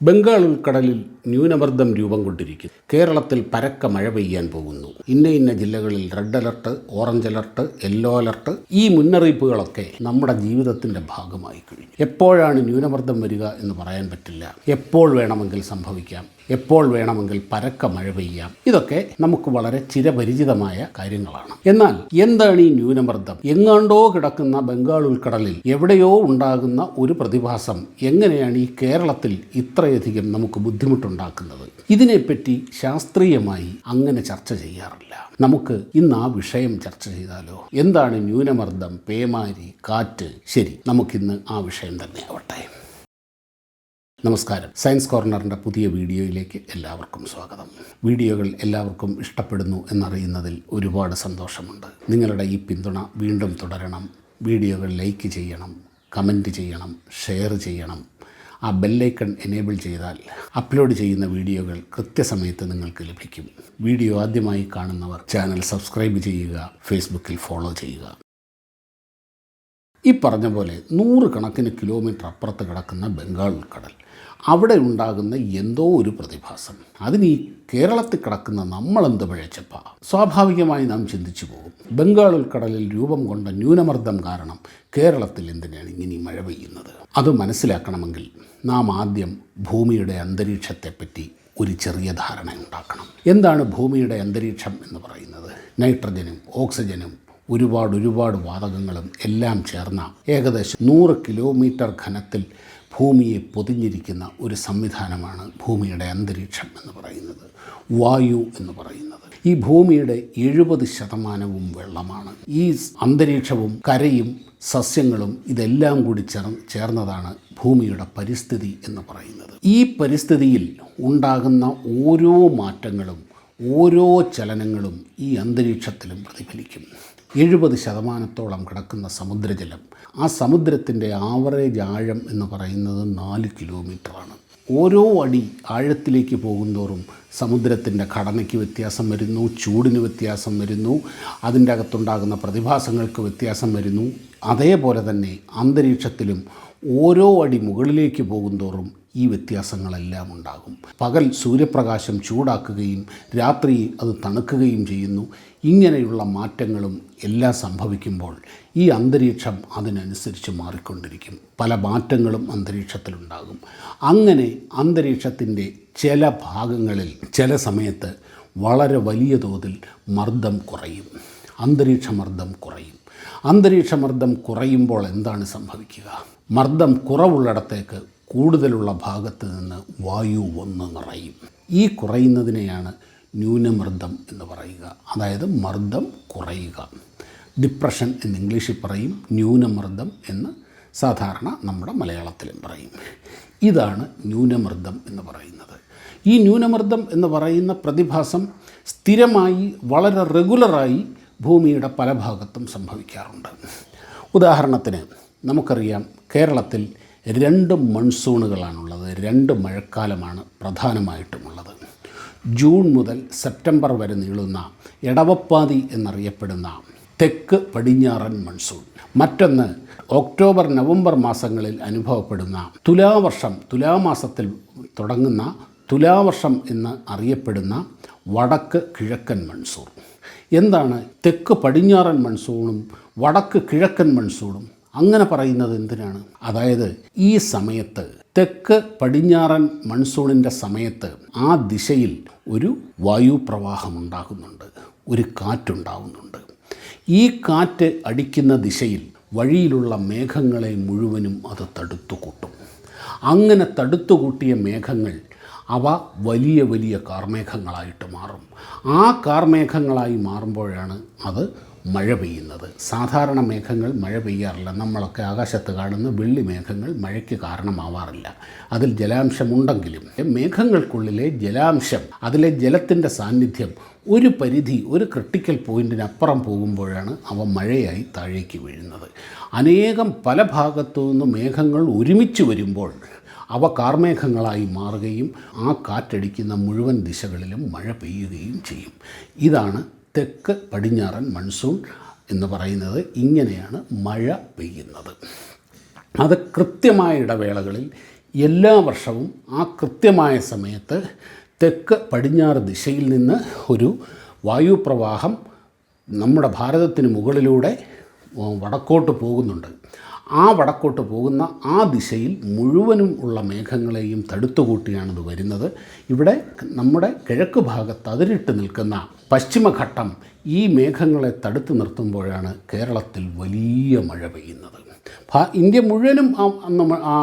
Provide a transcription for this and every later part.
ബംഗാൾ ഉൾക്കടലിൽ ന്യൂനമർദ്ദം രൂപം കൊണ്ടിരിക്കുന്നു കേരളത്തിൽ പരക്ക മഴ പെയ്യാൻ പോകുന്നു. ഇന്ന ഇന്ന ജില്ലകളിൽ red alert orange alert yellow alert ഈ മുന്നറിയിപ്പുകളൊക്കെ നമ്മുടെ ജീവിതത്തിന്റെ ഭാഗമായി കഴിഞ്ഞു. എപ്പോഴാണ് ന്യൂനമർദ്ദം വരിക എന്ന് പറയാൻ പറ്റില്ല. എപ്പോൾ വേണമെങ്കിൽ സംഭവിക്കാം. എപ്പോൾ വേണമെങ്കിൽ പരക്ക മഴ പെയ്യാം. ഇതൊക്കെ നമുക്ക് വളരെ ചിരപരിചിതമായ കാര്യങ്ങളാണ്. എന്നാൽ എന്താണ് ഈ ന്യൂനമർദ്ദം? എങ്ങാണ്ടോ കിടക്കുന്ന ബംഗാൾ ഉൾക്കടലിൽ എവിടെയോ ഉണ്ടാകുന്ന ഒരു പ്രതിഭാസം എങ്ങനെയാണ് ഈ കേരളത്തിൽ ഇത്രയധികം നമുക്ക് ബുദ്ധിമുട്ടുണ്ടാക്കുന്നത് ഇതിനെപ്പറ്റി ശാസ്ത്രീയമായി അങ്ങനെ ചർച്ച ചെയ്യാറില്ല. നമുക്ക് ഇന്ന് ആ വിഷയം ചർച്ച ചെയ്താലോ? എന്താണ് ന്യൂനമർദ്ദം പേമാരി കാറ്റ്? ശരി നമുക്കിന്ന് ആ വിഷയം തന്നെ ആവട്ടെ. നമസ്കാരം. സയൻസ് കോർണറിന്റെ പുതിയ വീഡിയോയിലേക്ക് എല്ലാവർക്കും സ്വാഗതം. വീഡിയോകൾ എല്ലാവർക്കും ഇഷ്ടപ്പെടുന്നു എന്നറിയുന്നതിൽ ഒരുപാട് സന്തോഷമുണ്ട്. നിങ്ങളുടെ ഈ പിന്തുണ വീണ്ടും തുടരണം. വീഡിയോകൾ ലൈക്ക് ചെയ്യണം കമന്റ് ചെയ്യണം ഷെയർ ചെയ്യണം. ആ ബെല്ലൈക്കൺ എനേബിൾ ചെയ്താൽ അപ്ലോഡ് ചെയ്യുന്ന വീഡിയോകൾ കൃത്യസമയത്ത് നിങ്ങൾക്ക് ലഭിക്കും. വീഡിയോ ആദ്യമായി കാണുന്നവർ ചാനൽ സബ്സ്ക്രൈബ് ചെയ്യുക ഫേസ്ബുക്കിൽ ഫോളോ ചെയ്യുക. ഈ പറഞ്ഞ പോലെ നൂറുകണക്കിന് കിലോമീറ്റർ അപ്പുറത്ത് കിടക്കുന്ന ബംഗാൾ ഉൾക്കടൽ അവിടെ ഉണ്ടാകുന്ന എന്തോ ഒരു പ്രതിഭാസം. അതിന് ഈ കേരളത്തിൽ കിടക്കുന്ന നമ്മളെന്ത് പിഴച്ചപ്പ? സ്വാഭാവികമായി നാം ചിന്തിച്ചു പോകും. ബംഗാൾ ഉൾക്കടലിൽ രൂപം കൊണ്ട ന്യൂനമർദ്ദം കാരണം കേരളത്തിൽ എന്തിനാണ് ഇങ്ങനെ മഴ പെയ്യുന്നത്? അത് മനസ്സിലാക്കണമെങ്കിൽ നാം ആദ്യം ഭൂമിയുടെ അന്തരീക്ഷത്തെപ്പറ്റി ഒരു ചെറിയ ധാരണ ഉണ്ടാക്കണം. എന്താണ് ഭൂമിയുടെ അന്തരീക്ഷം എന്ന് പറയുന്നത്? നൈട്രജനും ഓക്സിജനും ഒരുപാട് ഒരുപാട് വാതകങ്ങളും എല്ലാം ചേർന്ന ഏകദേശം നൂറ് കിലോമീറ്റർ ഘനത്തിൽ ഭൂമിയെ പൊതിഞ്ഞിരിക്കുന്ന ഒരു സംവിധാനമാണ് ഭൂമിയുടെ അന്തരീക്ഷം എന്ന് പറയുന്നത്. വായു എന്ന് പറയുന്നത്. ഈ ഭൂമിയുടെ എഴുപത് ശതമാനവും വെള്ളമാണ്. ഈ അന്തരീക്ഷവും കരയും സസ്യങ്ങളും ഇതെല്ലാം കൂടി ചേർ ചേർന്നതാണ് ഭൂമിയുടെ പരിസ്ഥിതി എന്ന് പറയുന്നത്. ഈ പരിസ്ഥിതിയിൽ ഉണ്ടാകുന്ന ഓരോ മാറ്റങ്ങളും ഓരോ ചലനങ്ങളും ഈ അന്തരീക്ഷത്തിലും പ്രതിഫലിക്കും. എഴുപത് ശതമാനത്തോളം കിടക്കുന്ന സമുദ്രജലം. ആ സമുദ്രത്തിന്റെ ആവറേജ് ആഴം എന്ന് പറയുന്നത് നാല് കിലോമീറ്ററാണ്. ഓരോ അടി ആഴത്തിലേക്ക് പോകുന്തോറും സമുദ്രത്തിന്റെ ഘടനയ്ക്ക് വ്യത്യാസം വരുന്നു ചൂടിന് വ്യത്യാസം വരുന്നു അതിന്റെ അകത്തുണ്ടാകുന്ന പ്രതിഭാസങ്ങൾക്ക് വ്യത്യാസം വരുന്നു. അതേപോലെ തന്നെ അന്തരീക്ഷത്തിലും ഓരോ അടി മുകളിലേക്ക് പോകുന്തോറും ഈ വ്യത്യാസങ്ങളെല്ലാം ഉണ്ടാകും. പകൽ സൂര്യപ്രകാശം ചൂടാക്കുകയും രാത്രി അത് തണുക്കുകയും ചെയ്യുന്നു. ഇങ്ങനെയുള്ള മാറ്റങ്ങളും എല്ലാം സംഭവിക്കുമ്പോൾ ഈ അന്തരീക്ഷം അതിനനുസരിച്ച് മാറിക്കൊണ്ടിരിക്കും. പല മാറ്റങ്ങളും അന്തരീക്ഷത്തിലുണ്ടാകും. അങ്ങനെ അന്തരീക്ഷത്തിന്റെ ചില ഭാഗങ്ങളിൽ ചില സമയത്ത് വളരെ വലിയ തോതിൽ മർദ്ദം കുറയും. അന്തരീക്ഷ മർദ്ദം കുറയും. അന്തരീക്ഷ മർദ്ദം കുറയുമ്പോൾ എന്താണ് സംഭവിക്കുക? മർദ്ദം കുറവുള്ളിടത്തേക്ക് കൂടുതലുള്ള ഭാഗത്ത് നിന്ന് വായു വന്ന് നിറയും. ഈ കുറയുന്നതിനെയാണ് ന്യൂനമർദ്ദം എന്ന് പറയുക. അതായത് മർദ്ദം കുറയുക. ഡിപ്രഷൻ എന്ന് ഇംഗ്ലീഷിൽ പറയും. ന്യൂനമർദ്ദം എന്ന് സാധാരണ നമ്മുടെ മലയാളത്തിലും പറയും. ഇതാണ് ന്യൂനമർദ്ദം എന്ന് പറയുന്നത്. ഈ ന്യൂനമർദ്ദം എന്ന് പറയുന്ന പ്രതിഭാസം സ്ഥിരമായി വളരെ റെഗുലറായി ഭൂമിയുടെ പല ഭാഗത്തും സംഭവിക്കാറുണ്ട്. ഉദാഹരണത്തിന് നമുക്കറിയാം കേരളത്തിൽ രണ്ട് മൺസൂണുകളാണുള്ളത് രണ്ട് മഴക്കാലമാണ് പ്രധാനമായിട്ടുമുള്ളത്. ജൂൺ മുതൽ സെപ്റ്റംബർ വരെ നീളുന്ന എടവപ്പാതി എന്നറിയപ്പെടുന്ന തെക്ക് പടിഞ്ഞാറൻ മൺസൂൺ. മറ്റൊന്ന് ഒക്ടോബർ നവംബർ മാസങ്ങളിൽ അനുഭവപ്പെടുന്ന തുലാവർഷം തുലാമാസത്തിൽ തുടങ്ങുന്ന തുലാവർഷം എന്ന് അറിയപ്പെടുന്ന വടക്ക് കിഴക്കൻ മൺസൂൺ. എന്താണ് തെക്ക് പടിഞ്ഞാറൻ മൺസൂണും വടക്ക് കിഴക്കൻ മൺസൂണും? അങ്ങനെ പറയുന്നത് എന്തിനാണ്? അതായത് ഈ സമയത്ത് തെക്ക് പടിഞ്ഞാറൻ മൺസൂണിന്റെ സമയത്ത് ആ ദിശയിൽ ഒരു വായുപ്രവാഹം ഉണ്ടാകുന്നുണ്ട് ഒരു കാറ്റുണ്ടാകുന്നുണ്ട് ഈ കാറ്റ് അടിക്കുന്ന ദിശയിൽ വഴിയിലുള്ള മേഘങ്ങളെ മുഴുവനും അത് തടുത്തുകൂട്ടും. അങ്ങനെ തടുത്തുകൂട്ടിയ മേഘങ്ങൾ അവ വലിയ വലിയ കാർമേഘങ്ങളായിട്ട് മാറും. ആ കാർമേഘങ്ങളായി മാറുമ്പോഴാണ് അത് മഴ പെയ്യുന്നത്. സാധാരണ മേഘങ്ങൾ മഴ പെയ്യാറില്ല. നമ്മളൊക്കെ ആകാശത്ത് കാണുന്ന വെള്ളി മേഘങ്ങൾ മഴയ്ക്ക് കാരണമാവാറില്ല. അതിൽ ജലാംശമുണ്ടെങ്കിലും മേഘങ്ങൾക്കുള്ളിലെ ജലാംശം അതിലെ ജലത്തിന്റെ സാന്നിധ്യം ഒരു പരിധി ഒരു ക്രിട്ടിക്കൽ പോയിന്റിനപ്പുറം പോകുമ്പോഴാണ് അവ മഴയായി താഴേക്ക് വീഴുന്നത്. അനേകം പല ഭാഗത്തു നിന്ന് മേഘങ്ങൾ ഒരുമിച്ച് വരുമ്പോൾ അവ കാർമേഘങ്ങളായി മാറുകയും ആ കാറ്റടിക്കുന്ന മുഴുവൻ ദിശകളിലും മഴ പെയ്യുകയും ചെയ്യും. ഇതാണ് തെക്ക് പടിഞ്ഞാറൻ മൺസൂൺ എന്ന് പറയുന്നത് ഇങ്ങനെയാണ് മഴ പെയ്യുന്നത്. അത് കൃത്യമായ ഇടവേളകളിൽ എല്ലാ വർഷവും ആ കൃത്യമായ സമയത്ത് തെക്ക് പടിഞ്ഞാറ് ദിശയിൽ നിന്ന് ഒരു വായുപ്രവാഹം നമ്മുടെ ഭാരതത്തിന് മുകളിലൂടെ വടക്കോട്ട് പോകുന്നുണ്ട്. ആ വടക്കോട്ട് പോകുന്ന ആ ദിശയിൽ മുഴുവനും ഉള്ള മേഘങ്ങളെയും തടുത്തുകൂട്ടിയാണിത് വരുന്നത്. ഇവിടെ നമ്മുടെ കിഴക്ക് ഭാഗത്ത് അതിരിട്ട് നിൽക്കുന്ന പശ്ചിമഘട്ടം ഈ മേഘങ്ങളെ തടുത്തു നിർത്തുമ്പോഴാണ് കേരളത്തിൽ വലിയ മഴ പെയ്യുന്നത്. ഇന്ത്യ മുഴുവനും ആ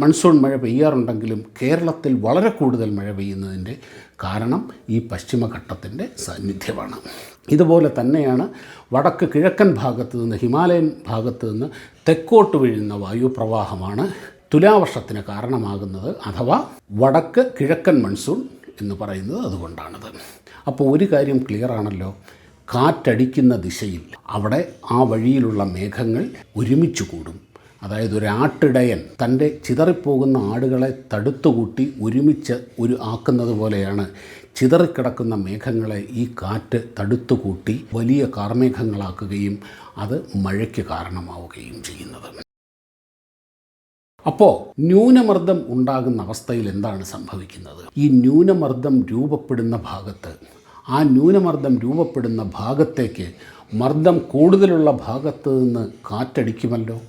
മൺസൂൺ മഴ പെയ്യാറുണ്ടെങ്കിലും കേരളത്തിൽ വളരെ കൂടുതൽ മഴ പെയ്യുന്നതിന്റെ കാരണം ഈ പശ്ചിമഘട്ടത്തിന്റെ സാന്നിധ്യമാണ്. ഇതുപോലെ തന്നെയാണ് വടക്ക് കിഴക്കൻ ഭാഗത്ത് നിന്ന് ഹിമാലയൻ ഭാഗത്ത് നിന്ന് തെക്കോട്ട് വീഴുന്ന വായുപ്രവാഹമാണ് തുലാവർഷത്തിന് കാരണമാകുന്നത് അഥവാ വടക്ക് കിഴക്കൻ മൺസൂൺ എന്ന് പറയുന്നത് അതുകൊണ്ടാണത്. അപ്പോൾ ഒരു കാര്യം ക്ലിയർ ആണല്ലോ. കാറ്റടിക്കുന്ന ദിശയിൽ അവിടെ ആ വഴിയിലുള്ള മേഘങ്ങൾ ഒരുമിച്ച് കൂടും. അതായത് ഒരു ആട്ടിടയൻ തന്റെ ചിതറിപ്പോകുന്ന ആടുകളെ തടുത്തുകൂട്ടി ഒരുമിച്ച് ഒരു ആക്കുന്നത് പോലെയാണ് ചിതറിക്കിടക്കുന്ന മേഘങ്ങളെ ഈ കാറ്റ് തടുത്തുകൂട്ടി വലിയ കാർമേഘങ്ങളാക്കുകയും അത് മഴയ്ക്ക് കാരണമാവുകയും ചെയ്യുന്നത്. അപ്പോൾ ന്യൂനമർദ്ദം ഉണ്ടാകുന്ന അവസ്ഥയിൽ എന്താണ് സംഭവിക്കുന്നത്? ഈ ന്യൂനമർദ്ദം രൂപപ്പെടുന്ന ഭാഗത്ത് ആ ന്യൂനമർദ്ദം രൂപപ്പെടുന്ന ഭാഗത്തേക്ക് മർദ്ദം കൂടുതലുള്ള ഭാഗത്ത് നിന്ന് കാറ്റടിക്കുമല്ലോ?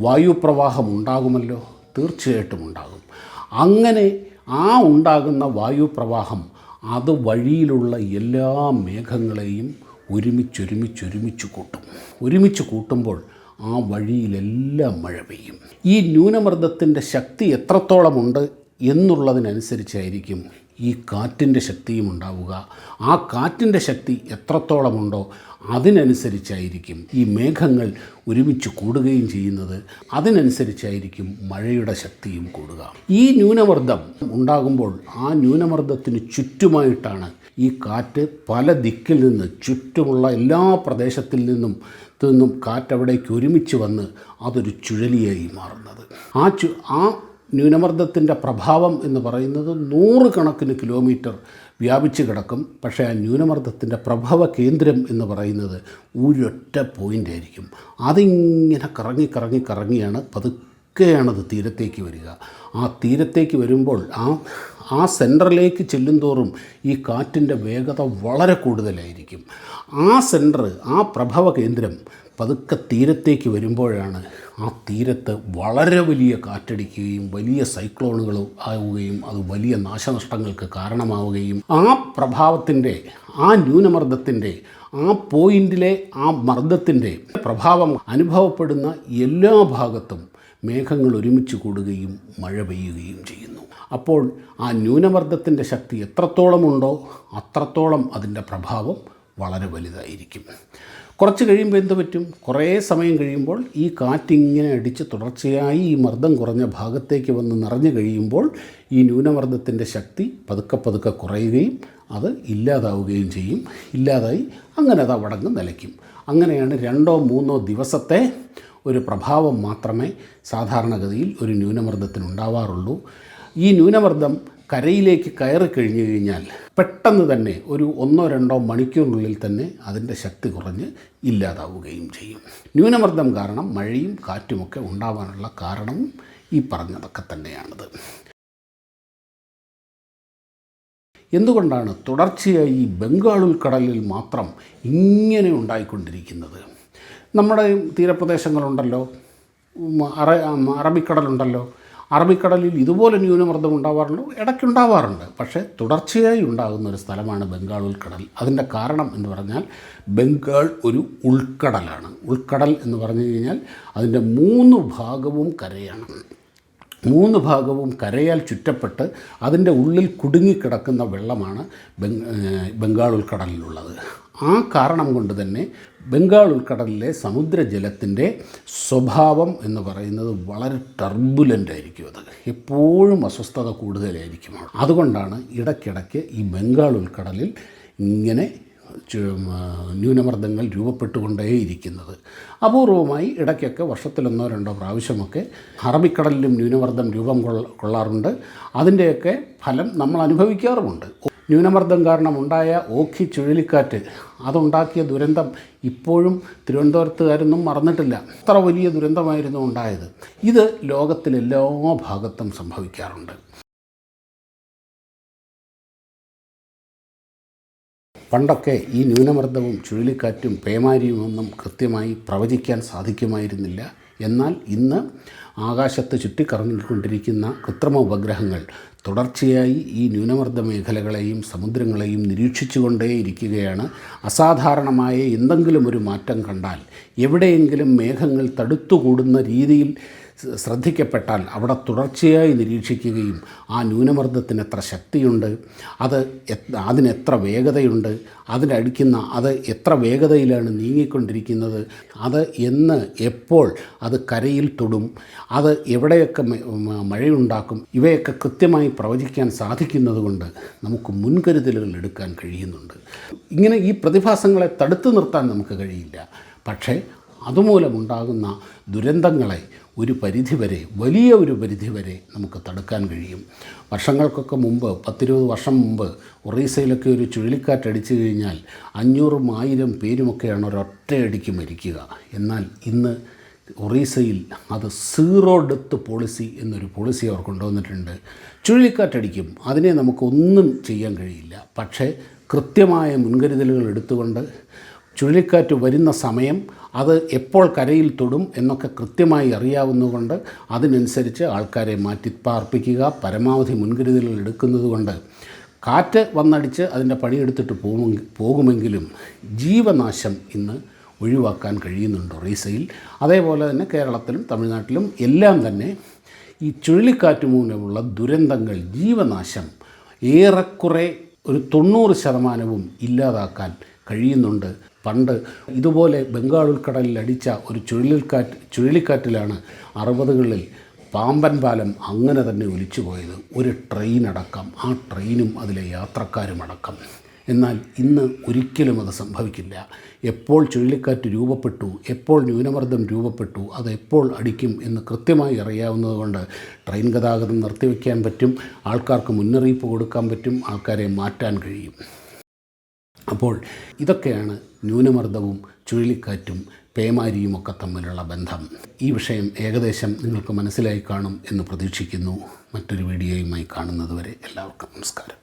വായുപ്രവാഹം ഉണ്ടാകുമല്ലോ? തീർച്ചയായിട്ടും ഉണ്ടാകും. അങ്ങനെ ആ ഉണ്ടാകുന്ന വായുപ്രവാഹം അത് വഴിയിലുള്ള എല്ലാ മേഘങ്ങളെയും ഒരുമിച്ചൊരുമിച്ചൊരുമിച്ച് കൂട്ടും. ഒരുമിച്ച് കൂട്ടുമ്പോൾ ആ വഴിയിലെല്ലാം മഴ പെയ്യും. ഈ ന്യൂനമർദ്ദത്തിന്റെ ശക്തി എത്രത്തോളമുണ്ട് എന്നുള്ളതിനനുസരിച്ചായിരിക്കും ഈ കാറ്റിന്റെ ശക്തിയും ഉണ്ടാവുക. ആ കാറ്റിന്റെ ശക്തി എത്രത്തോളമുണ്ടോ അതിനനുസരിച്ചായിരിക്കും ഈ മേഘങ്ങൾ ഒരുമിച്ച് കൂടുകയും ചെയ്യുന്നത്. അതിനനുസരിച്ചായിരിക്കും മഴയുടെ ശക്തിയും കൂടുക. ഈ ന്യൂനമർദ്ദം ഉണ്ടാകുമ്പോൾ ആ ന്യൂനമർദ്ദത്തിന് ചുറ്റുമായിട്ടാണ് ഈ കാറ്റ് പല ദിക്കിൽ നിന്ന് ചുറ്റുമുള്ള എല്ലാ പ്രദേശത്തിൽ നിന്നും നിന്നും കാറ്റ് അവിടേക്ക് ഒരുമിച്ച് വന്ന് അതൊരു ചുഴലിയായി മാറുന്നത്. ആ ചു ആ ന്യൂനമർദ്ദത്തിന്റെ പ്രഭാവം എന്ന് പറയുന്നത് നൂറുകണക്കിന് കിലോമീറ്റർ വ്യാപിച്ചു കിടക്കും. പക്ഷേ ആ ന്യൂനമർദ്ദത്തിന്റെ പ്രഭവ കേന്ദ്രം എന്ന് പറയുന്നത് ഒരൊറ്റ പോയിന്റ് ആയിരിക്കും. അതിങ്ങനെ കറങ്ങി കറങ്ങി കറങ്ങിയാണ് പതുക്കെയാണത് തീരത്തേക്ക് വരിക. ആ തീരത്തേക്ക് വരുമ്പോൾ ആ ആ സെന്ററിലേക്ക് ചെല്ലുന്തോറും ഈ കാറ്റിന്റെ വേഗത വളരെ കൂടുതലായിരിക്കും. ആ സെന്റർ ആ പ്രഭവ കേന്ദ്രം പതുക്കെ തീരത്തേക്ക് വരുമ്പോഴാണ് ആ തീരത്ത് വളരെ വലിയ കാറ്റടിക്കുകയും വലിയ സൈക്ലോണുകൾ ആവുകയും അത് വലിയ നാശനഷ്ടങ്ങൾക്ക് കാരണമാവുകയും ആ പ്രഭാവത്തിന്റെ ആ ന്യൂനമർദ്ദത്തിന്റെ ആ പോയിന്റിലെ ആ മർദ്ദത്തിന്റെ പ്രഭാവം അനുഭവപ്പെടുന്ന എല്ലാ ഭാഗത്തും മേഘങ്ങൾ ഒരുമിച്ച് കൂടുകയും മഴ പെയ്യുകയും ചെയ്യുന്നു. അപ്പോൾ ആ ന്യൂനമർദ്ദത്തിന്റെ ശക്തി എത്രത്തോളമുണ്ടോ അത്രത്തോളം അതിന്റെ പ്രഭാവം വളരെ വലുതായിരിക്കും. കുറച്ച് കഴിയുമ്പോൾ എന്ത് പറ്റും? കുറേ സമയം കഴിയുമ്പോൾ ഈ കാറ്റിങ്ങനെ അടിച്ച് തുടർച്ചയായി ഈ മർദ്ദം കുറഞ്ഞ ഭാഗത്തേക്ക് വന്ന് നിറഞ്ഞു കഴിയുമ്പോൾ ഈ ന്യൂനമർദ്ദത്തിന്റെ ശക്തി പതുക്കെ പതുക്കെ കുറയുകയും അത് ഇല്ലാതാവുകയും ചെയ്യും. ഇല്ലാതായി അങ്ങനെ അത് അവിടങ്ങ് നിലയ്ക്കും. അങ്ങനെയാണ് രണ്ടോ മൂന്നോ ദിവസത്തെ ഒരു പ്രഭാവം മാത്രമേ സാധാരണഗതിയിൽ ഒരു ന്യൂനമർദ്ദത്തിനുണ്ടാവാറുള്ളൂ. ഈ ന്യൂനമർദ്ദം കരയിലേക്ക് കയറി കഴിഞ്ഞു കഴിഞ്ഞാൽ പെട്ടെന്ന് തന്നെ ഒരു ഒന്നോ രണ്ടോ മണിക്കൂറിനുള്ളിൽ തന്നെ അതിന്റെ ശക്തി കുറഞ്ഞ് ഇല്ലാതാവുകയും ചെയ്യും. ന്യൂനമർദ്ദം കാരണം മഴയും കാറ്റുമൊക്കെ ഉണ്ടാവാനുള്ള കാരണം ഈ പറഞ്ഞതൊക്കെ തന്നെയാണിത്. എന്തുകൊണ്ടാണ് തുടർച്ചയായി ബംഗാൾ ഉൾക്കടലിൽ മാത്രം ഇങ്ങനെ ഉണ്ടായിക്കൊണ്ടിരിക്കുന്നത്? നമ്മുടെ തീരപ്രദേശങ്ങളുണ്ടല്ലോ അറബിക്കടലുണ്ടല്ലോ അറബിക്കടലിൽ ഇതുപോലെ ന്യൂനമർദ്ദം ഉണ്ടാവാറുണ്ടോ ഇടയ്ക്കുണ്ടാവാറുണ്ട്. പക്ഷേ തുടർച്ചയായി ഉണ്ടാകുന്ന ഒരു സ്ഥലമാണ് ബംഗാൾ ഉൾക്കടൽ. അതിന്റെ കാരണം എന്ന് പറഞ്ഞാൽ ബംഗാൾ ഒരു ഉൾക്കടലാണ്. ഉൾക്കടൽ എന്ന് പറഞ്ഞു കഴിഞ്ഞാൽ അതിന്റെ മൂന്ന് ഭാഗവും കരയാണ്. മൂന്ന് ഭാഗവും കരയാൽ ചുറ്റപ്പെട്ട് അതിന്റെ ഉള്ളിൽ കുടുങ്ങിക്കിടക്കുന്ന വെള്ളമാണ് ബംഗാൾ ഉൾക്കടലിലുള്ളത്. ആ കാരണം കൊണ്ട് തന്നെ ബംഗാൾ ഉൾക്കടലിലെ സമുദ്രജലത്തിന്റെ സ്വഭാവം എന്ന് പറയുന്നത് വളരെ ടർബുലന്റ് ആയിരിക്കും അത്. എപ്പോഴും അസ്വസ്ഥത കൂടുതലായിരിക്കും. അതുകൊണ്ടാണ് ഇടയ്ക്കിടയ്ക്ക് ഈ ബംഗാൾ ഉൾക്കടലിൽ ഇങ്ങനെ ന്യൂനമർദ്ദങ്ങൾ രൂപപ്പെട്ടുകൊണ്ടേയിരിക്കുന്നത്. അപൂർവമായി ഇടയ്ക്കൊക്കെ വർഷത്തിലൊന്നോ രണ്ടോ പ്രാവശ്യമൊക്കെ അറബിക്കടലിലും ന്യൂനമർദ്ദം രൂപം കൊള്ള കൊള്ളാറുണ്ട്. അതിന്റെയൊക്കെ ഫലം നമ്മൾ അനുഭവിക്കാറുമുണ്ട്. ന്യൂനമർദ്ദം കാരണം ഉണ്ടായ ഓഖി ചുഴലിക്കാറ്റ്. അതുണ്ടാക്കിയ ദുരന്തം ഇപ്പോഴും തിരുവനന്തപുരത്തുകാരൊന്നും മറന്നിട്ടില്ല. അത്ര വലിയ ദുരന്തമായിരുന്നു ഉണ്ടായത്. ഇത് ലോകത്തിലെല്ലാ ഭാഗത്തും സംഭവിക്കാറുണ്ട്. പണ്ടൊക്കെ ഈ ന്യൂനമർദ്ദവും ചുഴലിക്കാറ്റും പേമാരിയുമൊന്നും കൃത്യമായി പ്രവചിക്കാൻ സാധിക്കുമായിരുന്നില്ല. എന്നാൽ ഇന്ന് ആകാശത്ത് ചുറ്റിക്കറങ്ങിക്കൊണ്ടിരിക്കുന്ന കൃത്രിമ ഉപഗ്രഹങ്ങൾ തുടർച്ചയായി ഈ ന്യൂനമർദ്ദ മേഖലകളെയും സമുദ്രങ്ങളെയും നിരീക്ഷിച്ചുകൊണ്ടേയിരിക്കുകയാണ് അസാധാരണമായ എന്തെങ്കിലും ഒരു മാറ്റം കണ്ടാൽ എവിടെയെങ്കിലും മേഘങ്ങൾ തടുത്തുകൂടുന്ന രീതിയിൽ ശ്രദ്ധിക്കപ്പെട്ടാൽ അവിടെ തുടർച്ചയായി നിരീക്ഷിക്കുകയും ആ ന്യൂനമർദ്ദത്തിന് എത്ര ശക്തിയുണ്ട് അത് അതിനെത്ര വേഗതയുണ്ട് അതിനടിക്കുന്ന അത് എത്ര വേഗതയിലാണ് നീങ്ങിക്കൊണ്ടിരിക്കുന്നത് അത് എന്ന് എപ്പോൾ അത് കരയിൽ തൊടും അത് എവിടെയൊക്കെ മഴയുണ്ടാക്കും ഇവയൊക്കെ കൃത്യമായി പ്രവചിക്കാൻ സാധിക്കുന്നതുകൊണ്ട് നമുക്ക് മുൻകരുതലുകൾ എടുക്കാൻ കഴിയുന്നുണ്ട്. ഇങ്ങനെ ഈ പ്രതിഭാസങ്ങളെ തടുത്തു നിർത്താൻ നമുക്ക് കഴിയില്ല. പക്ഷേ അതുമൂലമുണ്ടാകുന്ന ദുരന്തങ്ങളെ ഒരു പരിധിവരെ വലിയ ഒരു പരിധിവരെ നമുക്ക് തടുക്കാൻ കഴിയും. വർഷങ്ങൾക്കൊക്കെ മുമ്പ് പത്തിരുപത് വർഷം മുമ്പ് ഒറീസയിലൊക്കെ ഒരു ചുഴലിക്കാറ്റ് അടിച്ചു കഴിഞ്ഞാൽ അഞ്ഞൂറും ആയിരം പേരുമൊക്കെയാണ് ഒരൊറ്റയടിക്ക് മരിക്കുക. എന്നാൽ ഇന്ന് ഒറീസയിൽ അത് സീറോ ഡെത്ത് പോളിസി എന്നൊരു പോളിസി അവർ കൊണ്ടുവന്നിട്ടുണ്ട്. ചുഴലിക്കാറ്റടിക്കും അതിനെ നമുക്കൊന്നും ചെയ്യാൻ കഴിയില്ല. പക്ഷേ കൃത്യമായ മുൻകരുതലുകൾ എടുത്തുകൊണ്ട് ചുഴലിക്കാറ്റ് വരുന്ന സമയം അത് എപ്പോൾ കരയിൽ തൊടും എന്നൊക്കെ കൃത്യമായി അറിയാവുന്നതുകൊണ്ട് അതിനനുസരിച്ച് ആൾക്കാരെ മാറ്റി പാർപ്പിക്കുക പരമാവധി മുൻകരുതലുകൾ എടുക്കുന്നത് കൊണ്ട് കാറ്റ് വന്നടിച്ച് അതിന്റെ പണിയെടുത്തിട്ട് പോകുമെങ്കിൽ പോകുമെങ്കിലും ജീവനാശം ഇന്ന് ഒഴിവാക്കാൻ കഴിയുന്നുണ്ട് ഒറീസയിൽ. അതേപോലെ തന്നെ കേരളത്തിലും തമിഴ്നാട്ടിലും എല്ലാം തന്നെ ഈ ചുഴലിക്കാറ്റ് മൂലമുള്ള ദുരന്തങ്ങൾ ജീവനാശം ഏറെക്കുറെ ഒരു തൊണ്ണൂറ് ശതമാനവും ഇല്ലാതാക്കാൻ കഴിയുന്നുണ്ട്. പണ്ട് ഇതുപോലെ ബംഗാൾ ഉൾക്കടലിൽ അടിച്ച ഒരു ചുഴലിക്കാറ്റ് ചുഴലിക്കാറ്റിലാണ് അറുപതുകളിൽ പാമ്പൻ പാലം അങ്ങനെ തന്നെ ഒലിച്ചു പോയത്. ഒരു ട്രെയിൻ അടക്കം. ആ ട്രെയിനും അതിലെ യാത്രക്കാരും അടക്കം. എന്നാൽ ഇന്ന് ഒരിക്കലും അത് സംഭവിക്കില്ല. എപ്പോൾ ചുഴലിക്കാറ്റ് രൂപപ്പെട്ടു എപ്പോൾ ന്യൂനമർദ്ദം രൂപപ്പെട്ടു അത് എപ്പോൾ അടിക്കും എന്ന് കൃത്യമായി അറിയാവുന്നതുകൊണ്ട് ട്രെയിൻ ഗതാഗതം നിർത്തിവെക്കാൻ പറ്റും ആൾക്കാർക്ക് മുന്നറിയിപ്പ് കൊടുക്കാൻ പറ്റും ആൾക്കാരെ മാറ്റാൻ കഴിയും. അപ്പോൾ ഇതൊക്കെയാണ് ന്യൂനമർദ്ദവും ചുഴലിക്കാറ്റും പേമാരിയുമൊക്കെ തമ്മിലുള്ള ബന്ധം. ഈ വിഷയം ഏകദേശം നിങ്ങൾക്ക് മനസ്സിലായി കാണും എന്ന് പ്രതീക്ഷിക്കുന്നു. മറ്റൊരു വീഡിയോയുമായി കാണുന്നതുവരെ എല്ലാവർക്കും നമസ്കാരം.